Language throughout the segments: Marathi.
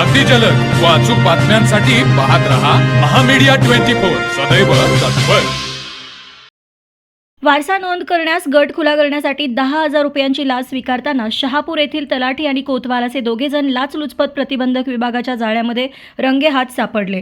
अगदी जलद व अचूक बातम्यांसाठी पाहत रहा महामीडिया ट्वेंटी फोर. सदैव तत्पर. वारसा नोंद करण्यास गट खुला करण्यासाठी दहा हजार रुपयांची लाच स्वीकारताना शहापूर येथील तलाठी आणि कोतवाल असे दोघे जण लाचलुचपत प्रतिबंधक विभागाच्या जाळ्यामध्ये रंगे हात सापडले.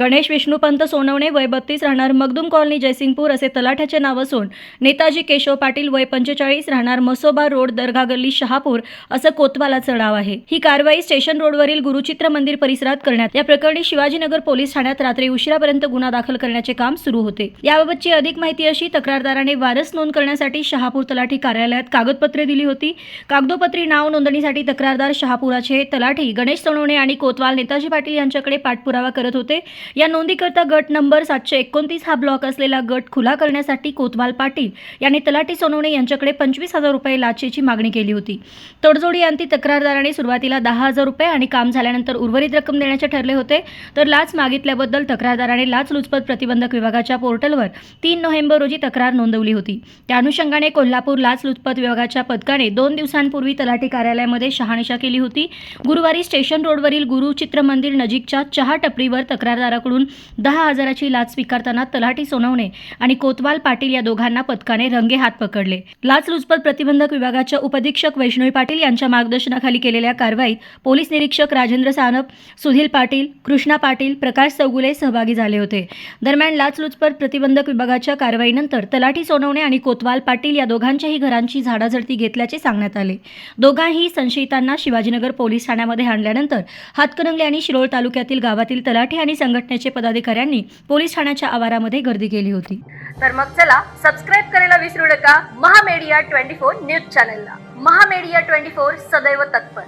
गणेश विष्णुपंत सोनवणे वय बत्तीस राहणार मगदुम कॉलनी जयसिंगपूर असे तलाठ्याचे नाव असून नेताजी केशव पाटील वय पंचेचाळीस राहणार मसोबा रोड दर्गा गल्ली शहापूर असं कोतवालाचं नाव आहे. ही कारवाई स्टेशन रोडवरील गुरुचित्र मंदिर परिसरात करण्यात या प्रकरणी शिवाजीनगर पोलीस ठाण्यात रात्री उशिरापर्यंत गुन्हा दाखल करण्याचे काम सुरू होते. याबाबतची अधिक माहिती अशी तक्रारदाराने वारस नोंद करण्यासाठी शहापूर तलाठी कार्यालयात कागदपत्रे दिली होती. कागदोपत्री नाव नोंदणीसाठी तक्रारदार शहापुराचे तलाठी गणेश सोनवणे आणि कोतवाल नेताजी पाटील यांच्याकडे पाठपुरावा करत होते. या नोंदीकरता गट नंबर सातशे एकोणतीस हा ब्लॉक असलेला गट खुला करण्यासाठी कोतवाल पाटील यांनी तलाठी सोनवणे यांच्याकडे पंचवीस हजार रुपये लाचेची मागणी केली होती. तडजोडी अंती तक्रारदाराने सुरुवातीला दहा हजार रुपये आणि काम झाल्यानंतर उर्वरित रक्कम देण्याचे ठरले होते. तर लाच मागितल्याबद्दल तक्रारदाराने लाचलुचपत प्रतिबंधक विभागाच्या पोर्टलवर तीन नोव्हेंबर रोजी तक्रार नोंदवली होती. त्या अनुषंगाने कोल्हापूर लाच लुचपत विभागाच्या पथकाने दोन दिवसांपूर्वी तलाठी कार्यालयामध्ये शहानिशा केली होती. गुरुवारी स्टेशन रोडवरील गुरुचित्र मंदिर नजीकच्या चहा टपरीवर तक्रारदाराकडून दहा हजाराची लाच स्वीकारताना तलाठी सोनवणे आणि कोतवाल पाटील या दोघांना पथकाने रंगे हात पकडले. लाचलुचपत प्रतिबंधक विभागाच्या उपधीक्षक वैष्णवी पाटील यांच्या मार्गदर्शनाखाली केलेल्या कारवाईत पोलीस निरीक्षक राजेंद्र सानप सुधीर पाटील कृष्णा पाटील प्रकाश चौगुले सहभागी झाले होते. दरम्यान लाचलुचपत प्रतिबंधक विभागाच्या कारवाईनंतर तलाठी सोनवणे आणि कोतवाल पाटील या दोघांच्याही घरांची झाडाझडती घेतल्याचे सांगण्यात आले. दोघांही संशयितांना शिवाजीनगर पोलीस ठाण्यामध्ये आणल्यानंतर हातकणंगले आणि शिरोळ तालुक्यातील गावातील तलाठी आणि संघटनेचे पदाधिकाऱ्यांनी पोलीस ठाण्याच्या आवारामध्ये गर्दी केली होती. तर मग चला सबस्क्राईब करायला विसरू नका. महामेडिया ट्वेंटी फोर न्यूज चॅनलला. महामेडिया ट्वेंटी फोर सदैव तत्पर.